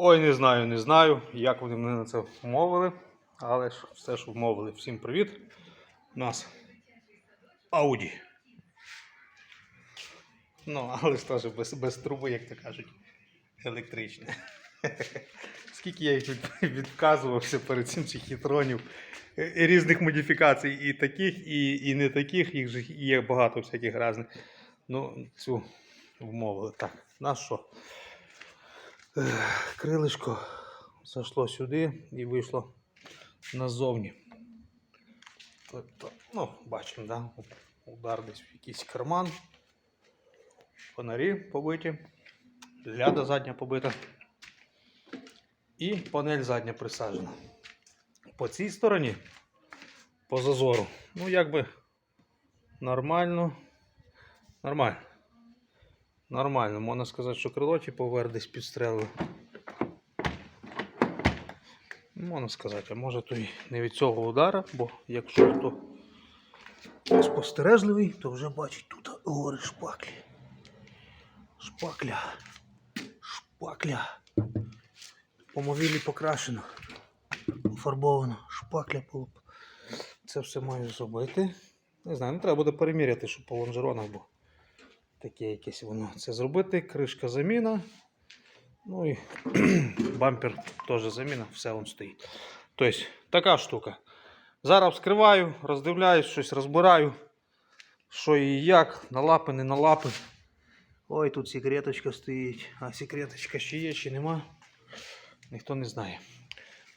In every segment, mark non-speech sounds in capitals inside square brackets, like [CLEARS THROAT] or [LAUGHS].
Ой, не знаю, не знаю, як вони мене на це вмовили. Але ж все ж вмовили. Всім привіт. У нас Audi. Ну, але ж теж без, без труби, як то кажуть, електричне. [LAUGHS] Скільки я їх відказувався перед цим цих хітронів е, і різних модифікацій, і таких, і, і не таких, їх же є багато всяких різних. Ну, цю вмовили. Так, на що? Крилишко зайшло сюди і вийшло назовні. Тобто, ну, бачимо, да? удар десь в якийсь карман. Фонарі побиті, ляда задня побита. І панель задня присаджена. По цій стороні, по зазору, ну якби нормально. Нормально. Нормально, можна сказати, що крило типу вверх десь підстрелили. Можна сказати, а може то й не від цього удара, бо якщо хто спостережливий, то вже бачить тут гори шпаклі. Шпакля. Шпакля. По мовілі покрашено. Пофарбовано. Шпакля. було. Це все маю зробити. Не знаю, не треба буде переміряти, щоб по лонжеронах було таке якесь воно. Це зробити. Кришка заміна. Ну і [CLEARS THROAT] бампер теж заміна, все он стоїть. Тобто, така штука. Зараз вскриваю, роздивляюсь, щось розбираю. Що і як, на лапи, не на лапи. Ой, тут секреточка стоїть. А секреточка ще є, чи нема. Ніхто не знає.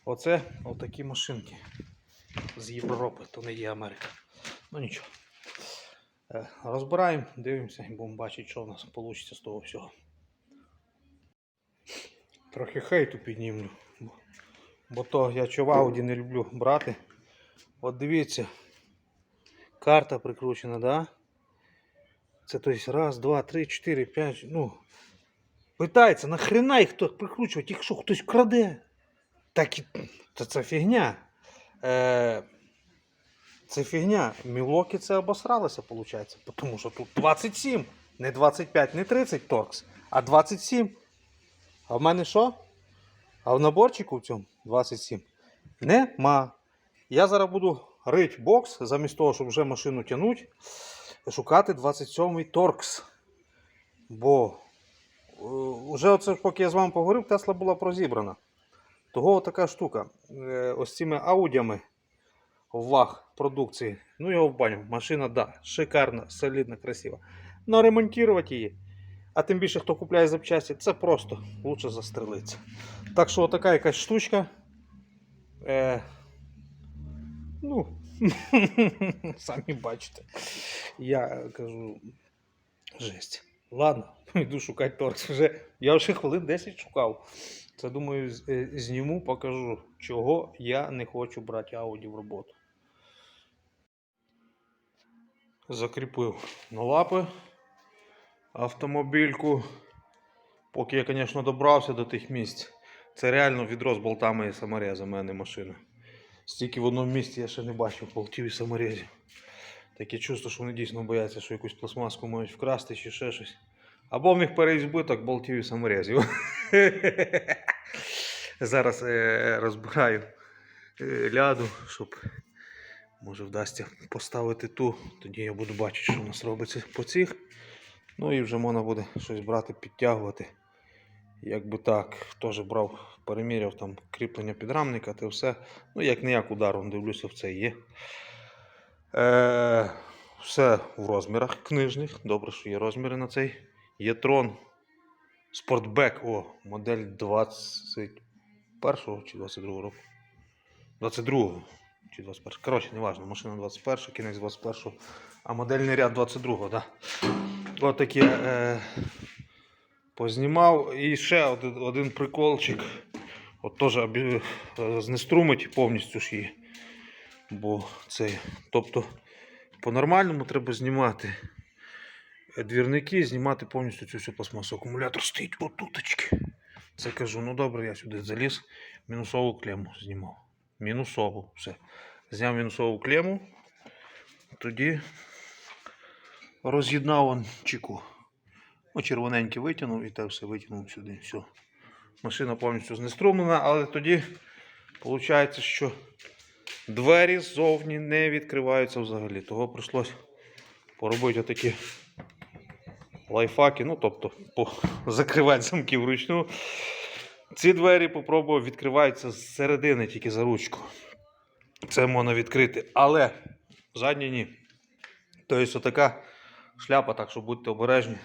Оце отакі машинки з Європи, то не є Америка. Ну нічого. Е, Розбираємо, дивимося і будемо бачити, що в нас вийде з того всього. Трохи хейту піднімлю. Бо, то я що в Ауді не люблю брати. От дивіться. Карта прикручена, да? Це то есть раз, два, три, чотири, п'ять. Ну. Питається, нахрена їх тут прикручувати, якщо хтось краде. Так і та це фігня. Е, це фігня. Мілоки це обосралося, виходить. Тому що тут 27, не 25, не 30 торкс, а 27. А в мене що? А в наборчику в цьому 27 нема. Я зараз буду рить бокс, замість того, щоб вже машину тягнути, шукати 27-й торкс. Бо е, вже оце, поки я з вами поговорив, Тесла була прозібрана. Того така штука. Е, Ось цими аудіями ваг продукції. Ну, я в баню. Машина, да, шикарна, солідна, красива. Но ремонтувати її. А тим більше, хто купляє запчасті, це просто лучше застрелиться. Так що така якась штучка. Е, ну, [LAUGHS] самі бачите. Я кажу, жесть. Ладно, йду шукати торкс. Вже, я вже хвилин 10 шукав. Це думаю, е, зніму, покажу, чого я не хочу брати Audi в роботу. Закріпив на лапи автомобільку. Поки я, звісно, добрався до тих місць. Це реально відро з болтами і саморезами, а не машина. Стільки в одному місці я ще не бачив болтів і саморезів. Таке чувство, що вони дійсно бояться, що якусь пластмаску можуть вкрасти чи ще щось. Або в них переізбиток болтів і саморезів. [LAUGHS] Зараз е, розбираю е, ляду, щоб може вдасться поставити ту. Тоді я буду бачити, що у нас робиться по цих. Ну і вже можна буде щось брати, підтягувати. Якби так, теж брав, переміряв там кріплення підрамника, то все. Ну, як не як ударом, дивлюся, в це є. Е, все в розмірах книжних. Добре, що є розміри на цей. Є трон. Спортбек. О, модель 21 чи 22 року. 22 чи 21. Коротше, не машина 21, кінець 21, а модельний ряд 22, так. Да. Ось таке е, познімав. І ще один, один приколчик. От теж е, знеструмить повністю ж її. Бо це. Тобто по-нормальному треба знімати двірники, знімати повністю цю всю пластмасу. Акумулятор стоїть отуточки. Це кажу, ну добре, я сюди заліз, мінусову клему знімав. Мінусову. Все. Зняв мінусову клему. Тоді роз'єднав он чеку. Ну, червоненький витягнув і те все витягнув сюди. Все. машина повністю знеструмлена, але тоді виходить, що двері ззовні не відкриваються взагалі. Того прийшлось поробити отакі лайфхаки, ну тобто закривати замки вручну. Ці двері попробував відкриваються зсередини тільки за ручку. Це можна відкрити, але задні ні. Тобто отака шляпа, так що будьте обережні.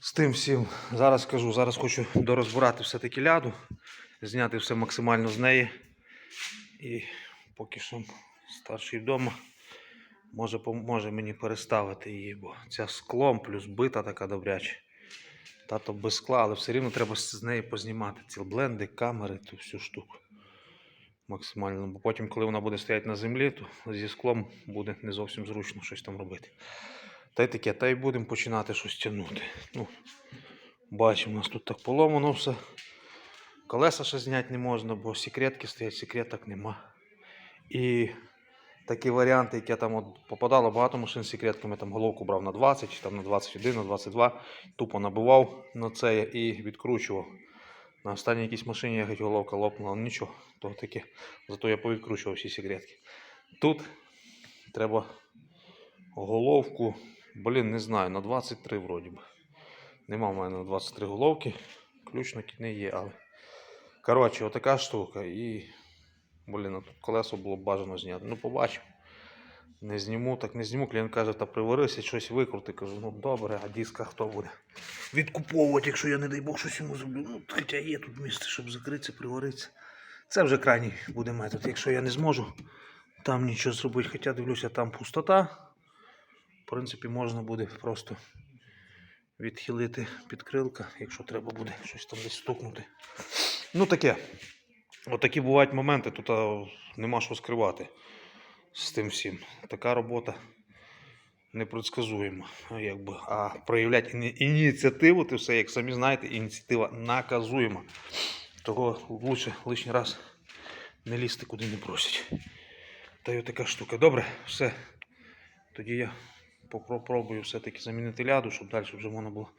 З тим всім зараз скажу, зараз хочу дорозбирати все-таки ляду, зняти все максимально з неї. І поки що старший вдома може, поможе мені переставити її, бо ця склом плюс бита така добряча. Тато без скла, але все рівно треба з неї познімати ці бленди, камери, ту всю штуку. Максимально. Бо потім, коли вона буде стояти на землі, то зі склом буде не зовсім зручно щось там робити. Та й таке, та й будемо починати щось тягнути. Ну, бачимо, у нас тут так поломано все. Колеса ще зняти не можна, бо секретки стоять, секреток нема. І такі варіанти, які там от попадало, багато машин з секретками, там головку брав на 20, там на 21, на 22, тупо набивав на це і відкручував. На останній якійсь машині я хотів головка лопнула, ну нічого, то таке. Зато я повідкручував всі секретки. Тут треба головку, блін, не знаю, на 23 вроді би. Нема в мене на 23 головки. Ключ на не є, але. Коротше, отака штука. І. Блін, тут колесо було бажано зняти. Ну, побачимо. Не зніму, так не зніму. Клієнт каже, та приварися, щось викрути. Кажу, ну добре, а диска хто буде? Відкуповувати, якщо я, не дай Бог, щось йому зроблю. Ну, хоча є тут місце, щоб закритися, приваритися. Це вже крайній буде метод. Якщо я не зможу там нічого зробити, хоча дивлюся, там пустота. В принципі, можна буде просто відхилити підкрилка, якщо треба буде щось там десь стукнути. Ну таке. Отакі бувають моменти, тут нема що скривати з тим всім. Така робота непредсказуема. А, Якби. А проявляти ініціативу, ти все, як самі знаєте, ініціатива наказуєма. Того лучше лишній раз не лізти куди не просять. Та й отака штука. Добре, все. Тоді я попробую все-таки замінити ляду, щоб далі вже можна було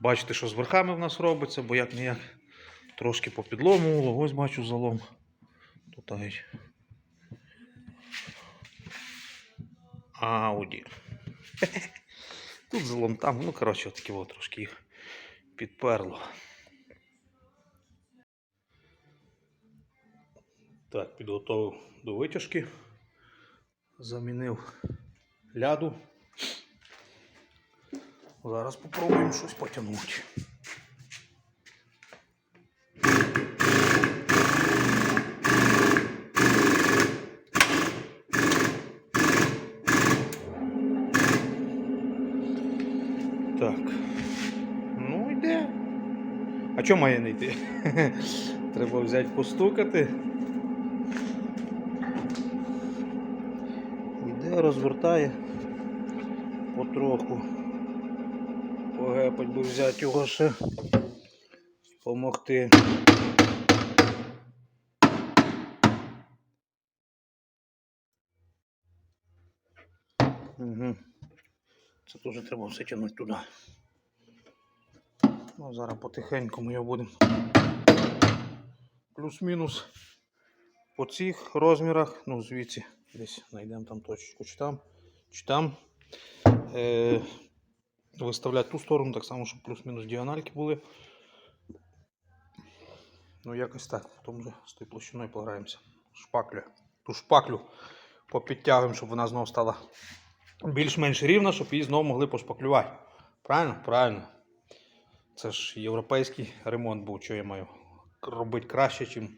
бачити, що з верхами в нас робиться, бо як ніяк трошки по підлому, ось бачу залом. Тут. Ауді. [LAUGHS] Тут залом там, ну коротше, такі от трошки їх підперло. Так, підготовив до витяжки. Замінив ляду. Зараз попробуємо щось потягнути. Чому має не йти? [LAUGHS] Треба взяти постукати. Іде, розвертає потроху. Погепать би взяти його ще. Помогти. Угу. Це теж треба все тягнути туди. Ну, зараз потихеньку ми його будемо. Плюс-мінус по цих розмірах, ну звідси десь знайдемо там точечку чи там, чи там. Е, виставляти ту сторону, так само, щоб плюс-мінус діагональки були. Ну, якось так. Потім вже з тою площиною пограємося. Шпаклю. Ту шпаклю попідтягуємо, щоб вона знову стала більш-менш рівна, щоб її знову могли пошпаклювати. Правильно? Правильно. Це ж європейський ремонт був, що я маю робити краще, ніж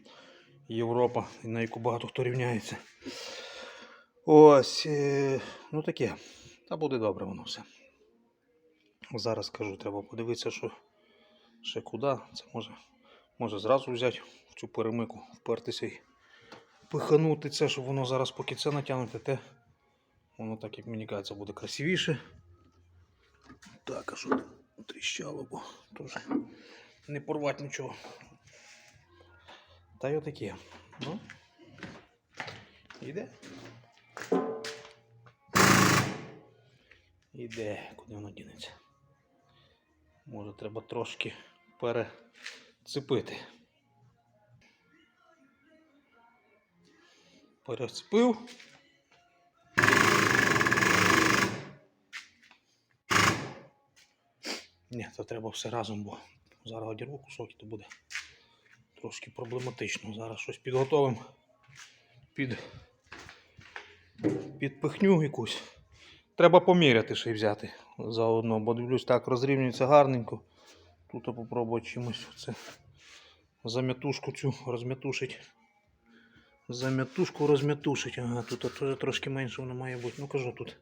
Європа, на яку багато хто рівняється. Ось, е, ну таке. Та буде добре воно все. Зараз скажу, треба подивитися, що ще куди. Це може, може зразу взяти в цю перемику, впертися і пиханути це, щоб воно зараз, поки це натягнути, те воно так, як мені кажеться, буде красивіше. Так, а що тріщало, бо теж не порвати нічого. Та й отаке. Ну, іде. Іде, куди воно дінеться. Може треба трошки пере цепити. Перецепив. Ні, це треба все разом, бо зараз одірву кусок то буде трошки проблематично. Зараз щось підготовимо під, під пихню якусь. Треба поміряти ще й взяти заодно, бо дивлюсь, так розрівнюється гарненько. Тут попробувати чимось це зам'ятушку цю розм'ятушить. Зам'ятушку розм'ятушить. Ага, тут теж трошки менше воно має бути. Ну кажу тут.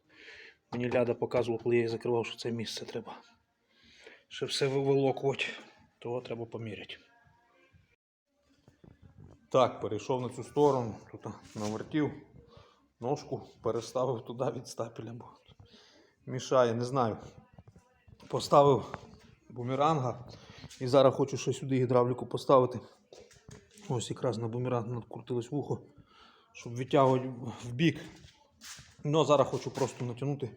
Мені ляда показував, коли я її закривав, що це місце треба. Ще все виволокувати, того треба поміряти. Так, перейшов на цю сторону, тут навертів ножку, переставив туди від стапеля, бо мішає, не знаю. Поставив бумеранга і зараз хочу ще сюди гідравліку поставити. Ось якраз на бумеранг надкрутилось вухо, щоб відтягувати в бік. Ну, а зараз хочу просто натягнути,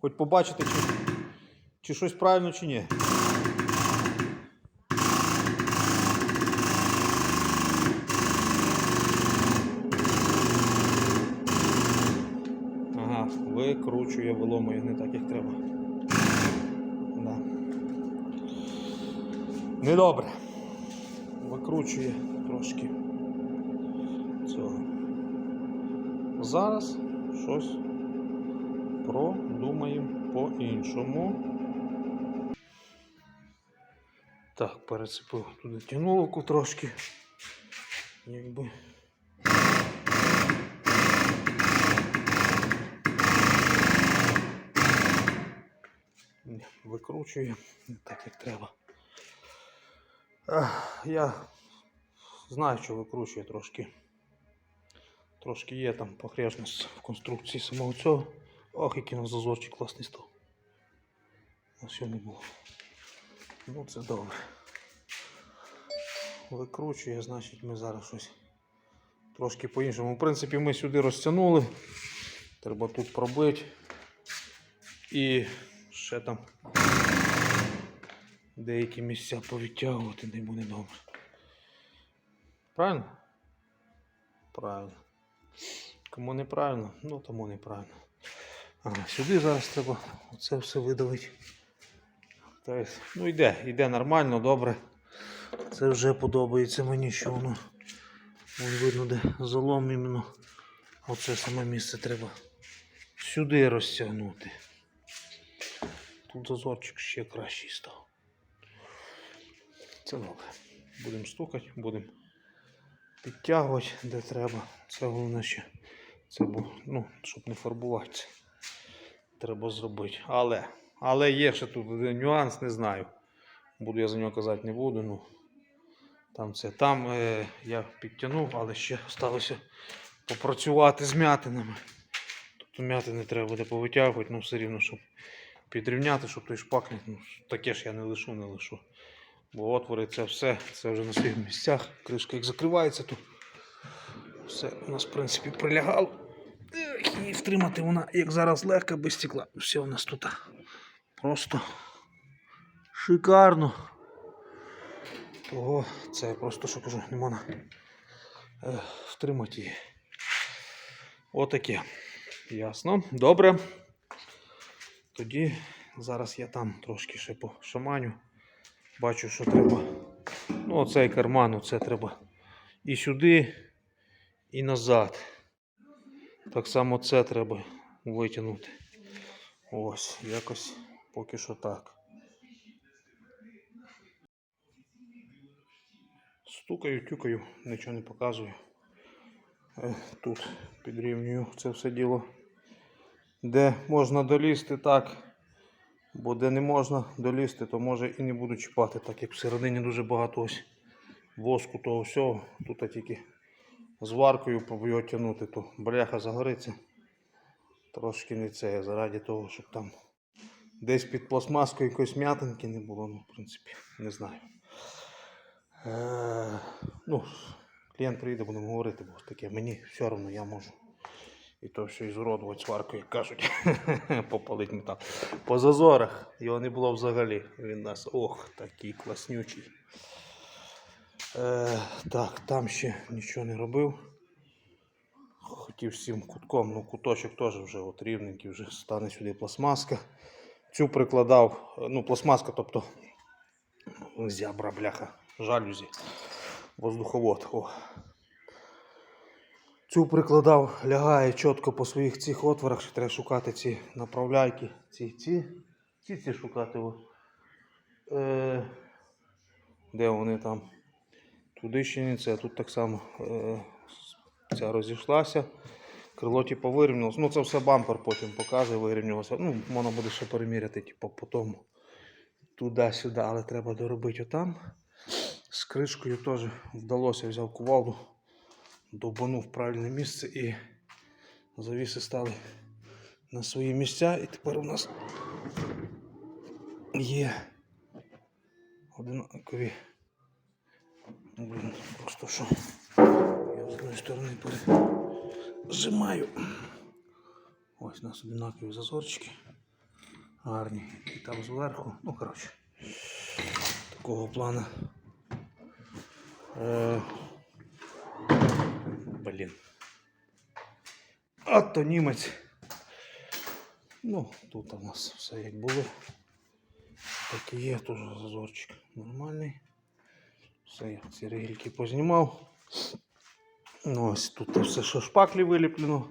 хоч побачити, чи, чи щось правильно, чи ні. Викручує, виломує не так, як треба. Да. Недобре. Викручує трошки цього. Зараз щось продумаємо по-іншому. Так, перецепив туди тянулку трошки. Якби. Викручує так, як треба. Я знаю, що викручує трошки. Трошки є там погрежність в конструкції самого цього. Ох, який на зазорчик класний став. А що не було. Ну це добре. Викручує, значить ми зараз щось трошки по-іншому. В принципі, ми сюди розтягнули. Треба тут пробити. І ще там деякі місця повідтягувати не буде добре. Правильно? Правильно. Кому неправильно, ну тому неправильно. Ага, сюди зараз треба оце все видавити. Тобто, ну йде, йде нормально, добре. Це вже подобається мені, що воно вон видно, де залом іменно. Оце саме місце треба сюди розтягнути. Тут зазорчик ще кращий став. Це добре. Будемо стукати, будемо підтягувати, де треба. Це головне ще. Це бу- ну, щоб не фарбуватися. Треба зробити. Але, але є ще тут один нюанс, не знаю. Буду я за нього казати не буду. Ну, там це. Там е, я підтягнув, але ще залишилося попрацювати з м'ятинами. Тобто м'ятини треба буде повитягувати, ну все рівно, щоб підрівняти, щоб той шпаклінг, ну, таке ж я не лишу, не лишу. Бо отвори це все, це вже на своїх місцях. Кришка як закривається, то все у нас, в принципі, прилягало. І втримати вона, як зараз легко, без стекла. Все у нас тут просто шикарно. Того це просто що кажу, не можна втримати її. Отаке. Ясно. Добре. Тоді зараз я там трошки ще пошаманю. Бачу, що треба. Ну, оцей карман, оце треба і сюди, і назад. Так само це треба витягнути. Ось, якось поки що так. Стукаю, тюкаю, нічого не показую. Е, Тут підрівнюю це все діло. Де можна долізти так, бо де не можна долізти, то може і не буду чіпати, так як всередині дуже багато ось воску того всього. Тут тільки з варкою його тягнути, то бляха загориться. Трошки не це, заради того, щоб там десь під пластмаскою якоїсь м'ятинки не було, ну, в принципі, не знаю. Е, ну, клієнт прийде, будемо говорити, бо таке мені все одно я можу. І то все ізуродувати сваркою, як кажуть, [LAUGHS] попалить метал. По зазорах його не було взагалі. Він нас, ох, такий класнючий. Е, так, там ще нічого не робив. Хотів всім кутком, ну куточок теж вже от рівненький, вже стане сюди пластмаска. Цю прикладав, ну, пластмаска, тобто зябра, бляха, жалюзі, воздуховод. О. Цю прикладав, лягає чітко по своїх цих отворах, що треба шукати ці направляйки, ці, ці, ці, ці шукати. Е, де вони там? Туди ще не це, тут так само е, ця розійшлася. Крило типу вирівнялося. Ну це все бампер потім показує, вирівнялося. Ну, можна буде ще переміряти, типу, по тому. Туди-сюди, але треба доробити отам. З кришкою теж вдалося, взяв кувалду, довбанув правильне місце і завіси стали на свої місця. І тепер у нас є одинакові. Блін, просто що. Я з одної сторони пережимаю. Ось у нас одинакові зазорчики. Гарні. І там зверху. Ну, коротше. Такого плану. Е... Блін. А то німець. Ну, тут у нас все як було. Так і є, теж зазорчик нормальний. Все, я ці ригельки познімав. Ну, ось тут все, що шпаклі виліплено.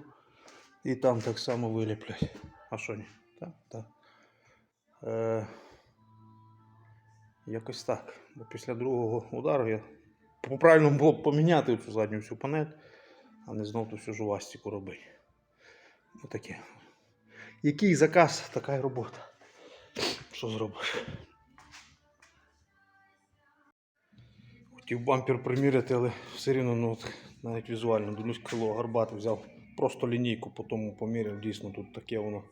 І там так само виліплять. А що ні? Так, так. Е, якось так. Бо після другого удару я по-правильному було б поміняти цю задню всю панель, а не знов ту всю жувастику робити. Отаке. Який заказ, така й робота. Що зробиш? Хотів бампер приміряти, але все рівно ну, от, навіть візуально дивлюсь крило гарбати, взяв просто лінійку, по тому поміряв. Дійсно тут таке воно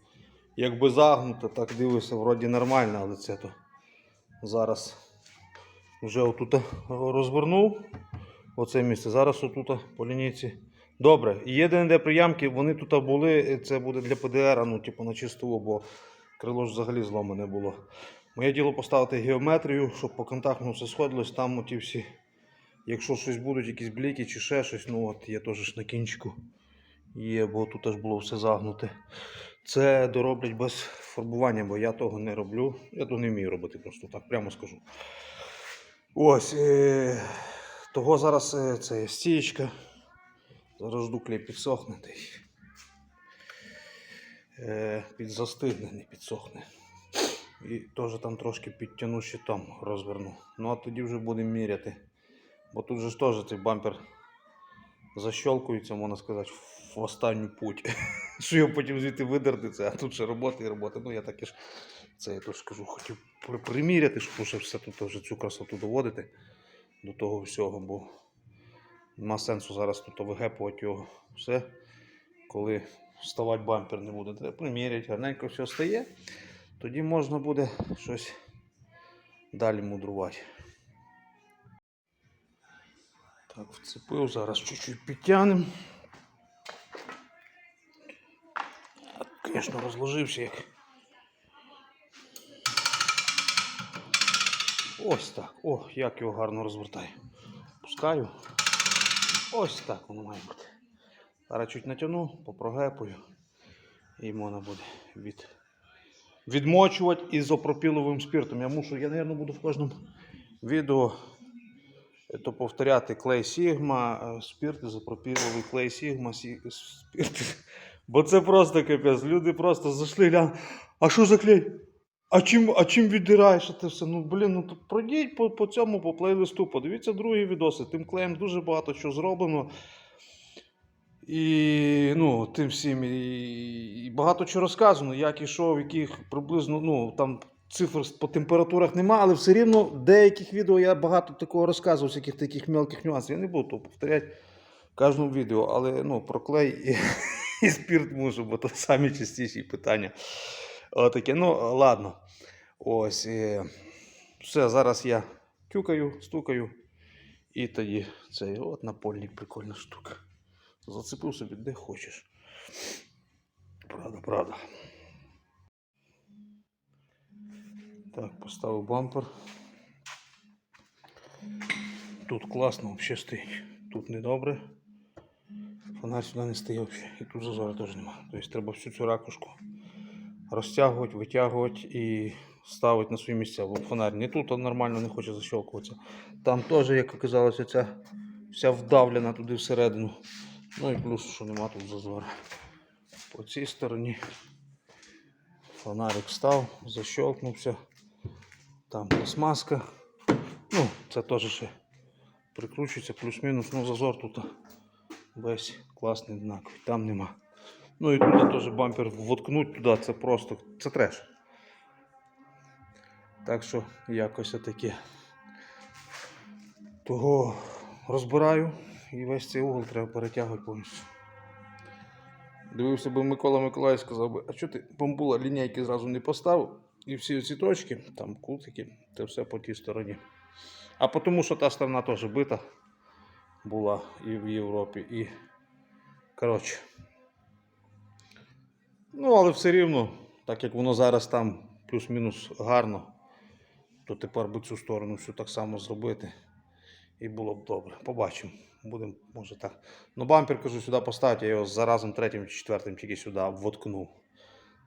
якби загнуте, так дивишся, вроді нормально, але це то зараз вже отут розвернув оце місце. Зараз отут по лінійці. Добре, і є де приямки, вони тут були, це буде для ПДР, ну, типу на чистову, бо крило ж взагалі зломане було. Моє діло поставити геометрію, щоб по контакту все сходилось, там оті всі. Якщо щось будуть, якісь бліки чи ще щось, ну от є теж на кінчику. Є, бо тут аж було все загнуте. Це дороблять без фарбування, бо я того не роблю. Я то не вмію робити, просто так, прямо скажу. Ось. Е- того зараз е- це стієчка. Зараз жду клей підсохне. Е- підзастигне, не підсохне. І теж там трошки підтягну ще розверну. Ну а тоді вже будемо міряти. Бо тут же ж теж цей бампер защелкується, можна сказати, в останню путь. [LAUGHS] Що його потім звідти видерти, це, а тут ще робота і робота. Ну я таки ж це я теж кажу, хотів приміряти, щоб все тут вже цю красоту доводити до того всього, бо нема сенсу зараз тут вигепувати його все, коли вставати бампер не буде. Треба приміряти, гарненько все стає. Тоді можна буде щось далі мудрувати. Так, вцепив, зараз чуть-чуть підтягнемо. Звісно, розложився як. Ось так. О, як його гарно розвертаю. Пускаю. Ось так воно має бути. Зараз чуть натягну, попрогепую. І можна буде від відмочувати ізопропіловим спиртом. Я мушу, я, мабуть, буду в кожному відео е, то повторяти клей Сігма, е, спирт, ізопропіловий клей Сігма, сі. [LAUGHS] Бо це просто капець. Люди просто зайшли, глянули, а що за клей? А чим, а чим віддираєш це все? Ну, блін, ну то пройдіть по, по цьому, по плейлисту, подивіться другі відоси. Тим клеєм дуже багато що зроблено. І ну, тим всім і, і багато чого розказано, як і що, в яких приблизно ну, там цифр по температурах нема, але все рівно деяких відео я багато такого розказував, всяких таких мелких нюансів. Я не буду того повторяти в кожному відео, але ну, про клей і, [LAUGHS] і спірт мушу, бо то самі частіші питання. Отаке. Ну, ладно. Ось. е, Все, зараз я тюкаю, стукаю. І тоді цей от напольник прикольна штука. Зацепив собі де хочеш. Правда, правда. Так, поставив бампер. Тут класно взагалі стоїть. Тут недобре. Фонарь сюди не стає взагалі. І тут зазору теж нема. Тобто треба всю цю ракушку розтягувати, витягувати і ставити на свої місця. Бо фонарь не тут, а нормально не хоче защелкуватися. Там теж, як оказалося, ця вся вдавлена туди всередину. Ну і плюс, що нема тут зазору. По цій стороні фонарик став, защелкнувся. Там пластмаска. Ну, це теж ще прикручується, плюс-мінус, ну зазор тут весь класний однаковий, там нема. Ну і тут теж бампер воткнуть туди, це просто, це треш. Так що якось таке. Того розбираю і весь цей угол треба перетягувати повністю. Дивився би Микола Миколаївич, сказав би, а чого ти бамбула лінійки зразу не поставив? І всі ці точки, там кутики, це все по тій стороні. А тому що та сторона теж бита була і в Європі, і. Коротше. Ну, але все рівно, так як воно зараз там плюс-мінус гарно, то тепер би цю сторону всю так само зробити. І було б добре. Побачимо. Будемо, може так. Ну, бампер, кажу, сюди поставити, я його заразом третім чи четвертим тільки сюди воткнув.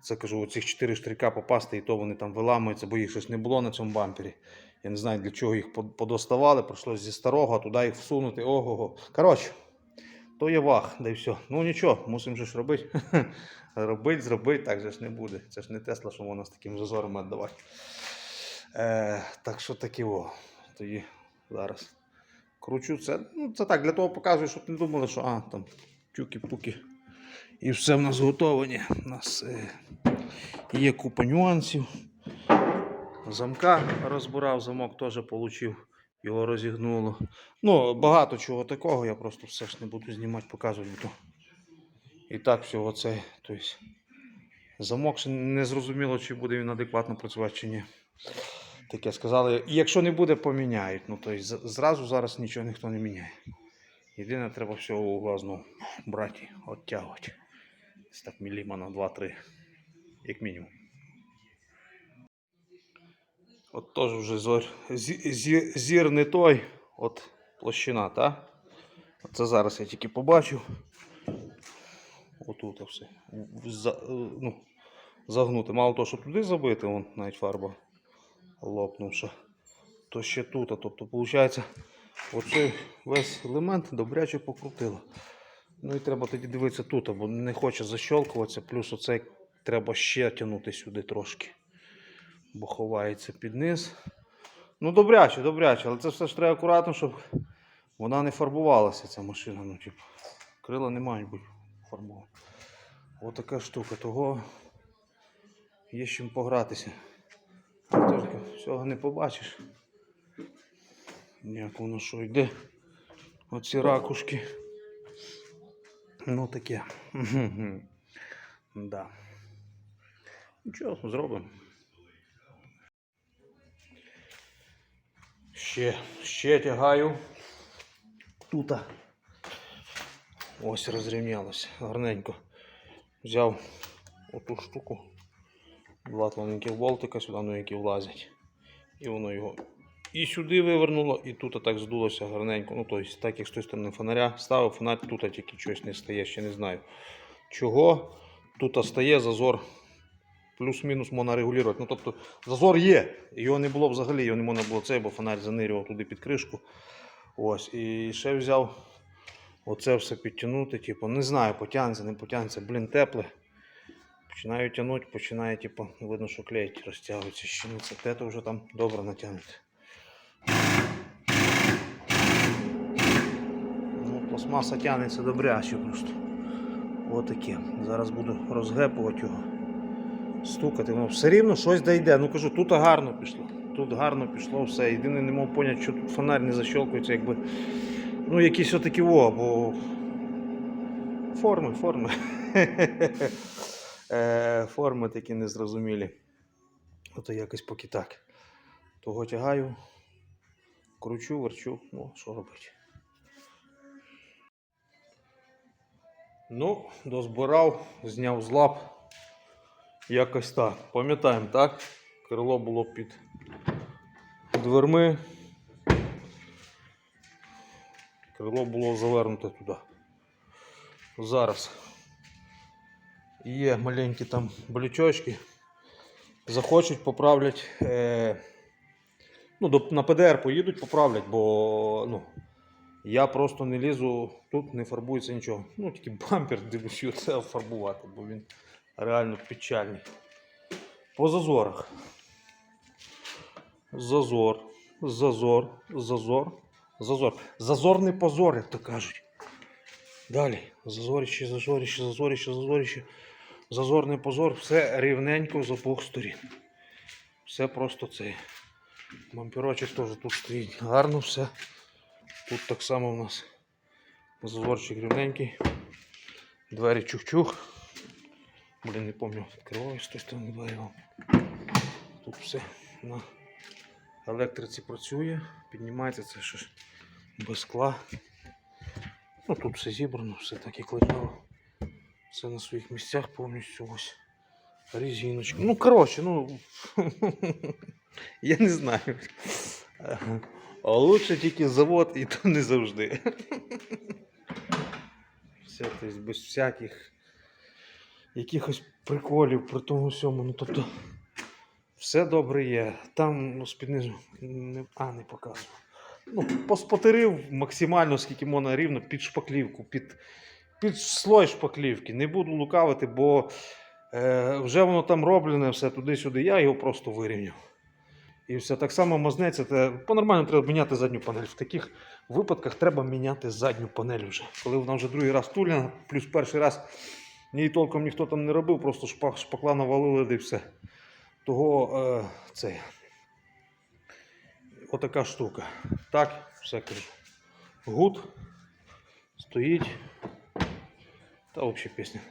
Це кажу, оцих чотири штрика попасти, і то вони там виламуються, бо їх щось не було на цьому бампері. Я не знаю, для чого їх подоставали, прийшлося зі старого туди їх всунути. Ого-го. Коротше, то є вах, да й все. Ну нічого, мусимо ж робити. [LAUGHS] робити, зробити, так же ж не буде. Це ж не Тесла, що вона з таким зазором віддавати. Е, так що таке о. Тоді зараз кручу це. Ну, це так, для того показую, щоб не думали, що а, там тюки-пуки. І все в нас готове. У нас е, є купа нюансів. Замка розбирав, замок теж отримав, його розігнуло. Ну, багато чого такого, я просто все ж не буду знімати, показувати. Бо то. І так всього це. Тобто, замок ще не зрозуміло, чи буде він адекватно працювати, чи ні. Таке сказали. І якщо не буде, поміняють. Ну, тобто, зразу зараз нічого ніхто не міняє. Єдине, треба всього угла знову брати, оттягувати. Десь так міліма на 2-3, як мінімум. От теж вже зор, зі, зі, зір не той, от площина, та? Це зараз я тільки побачив. Отут все. За, ну, загнути. Мало того, що туди забити, вон навіть фарба лопнувша, то ще тут. А тобто, виходить, оцей весь елемент добряче покрутило. Ну і треба тоді дивитися тут, бо не хоче защолкуватися, плюс оцей треба ще тягнути сюди трошки. Бо ховається під низ. Ну, добряче, добряче, але це все ж треба акуратно, щоб вона не фарбувалася, ця машина. Ну, типу, крила не мають бути фарбовані. Отака штука, того є з чим погратися. Тільки всього не побачиш. Як воно що йде. Оці ракушки. Ну таке. [LAUGHS] да. Нічого, зробимо. Ще, ще тягаю. Тута. Ось розрівнялося гарненько. Взяв оту штуку. Два тоненьких болтика сюди, ну які влазять. І воно його і сюди вивернуло, і тут так здулося гарненько. Ну, тобто, так як з тої сторони фонаря ставив, фонарь тут тільки щось не стає, ще не знаю. Чого тут стає зазор плюс-мінус можна регулювати. Ну, тобто зазор є. Його не було взагалі, його не можна було цей, бо фонарь занирював туди під кришку. Ось. І ще взяв оце все підтягнути. Типу, не знаю, потягнеться, не потягнеться. Блін, тепле. Починаю тягнути, починає, типу, видно, що клеїть, розтягується ще. Ну, це те, вже там добре натягнути. Ну, пластмаса тягнеться добряче просто. Отаке. Зараз буду розгепувати його. Стукати, воно все рівно щось дійде. Ну кажу, тут гарно пішло. Тут гарно пішло все. Єдине не мав поняти, що тут фонарь не защелкується, якби. Ну, якісь отакі во, бо. Форми, форми. [LAUGHS] Е, Форми такі незрозумілі. Ото якось поки так. Того тягаю, кручу, верчу, ну, що робити. Ну, дозбирав, зняв з лап. Якось так. Пам'ятаємо, так? Крило було під дверми. Крило було завернуте туди. Зараз є маленькі там болючочки. Захочуть, поправлять. Е, ну, на ПДР поїдуть, поправлять, бо ну, я просто не лізу, тут не фарбується нічого. Ну, тільки бампер дивлюсь, це фарбувати, бо він реально печальний. По зазорах. Зазор, зазор, зазор, зазор. Зазорний позор, як то кажуть. Далі. Зазоріще, зазоріще, зазоріще, зазоріще. Зазорний позор, все рівненько з обох сторін. Все просто це. Бамперочок теж тут стоїть гарно все. Тут так само у нас зазорчик рівненький. Двері чух-чух. Блін, не пам'ятаю, відкриваю з тої сторони двері. Тут все на електриці працює, піднімається це ж без скла. Ну тут все зібрано, все так як лежало. Все на своїх місцях повністю ось. Резиночки. Ну, коротше, ну. [LAUGHS] я не знаю. А лучше тільки завод і то не завжди. [LAUGHS] Все, тобто без всяких якихось приколів при тому всьому. Ну, тобто, все добре є. Там ну, з-під не, а, не показував. Ну, поспотерив максимально, скільки можна рівно під шпаклівку, під, під слой шпаклівки. Не буду лукавити, бо е, вже воно там роблене, все туди-сюди. Я його просто вирівняв. І все так само мазнеться. Те, по-нормально треба міняти задню панель. В таких випадках треба міняти задню панель вже. Коли вона вже другий раз тулена, плюс перший раз ні толком ніхто там не робив, просто шпак, шпакла навалили і все. Того е, це. Отака штука. Так, все кажу. Гуд стоїть. Та взагалі пісня.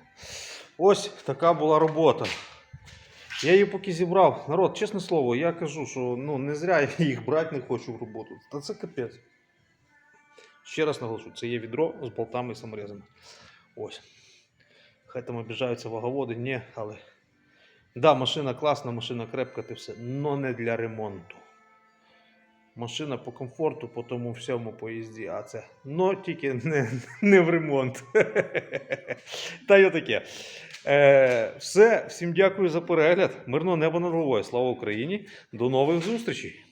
Ось така була робота. Я її поки зібрав. Народ, чесне слово, я кажу, що ну, не зря я їх брати не хочу в роботу. Та це капець. Ще раз наголошу, це є відро з болтами і саморезами. Ось. Хай там обіжаються ваговоди, ні, але. Да, машина класна, машина крепка, ти все, але не для ремонту. Машина по комфорту, по тому всьому поїзді, а це. Ну, тільки не, не в ремонт. [LAUGHS] Та й отаке. Е, все, всім дякую за перегляд. Мирного неба над головою. Слава Україні! До нових зустрічей!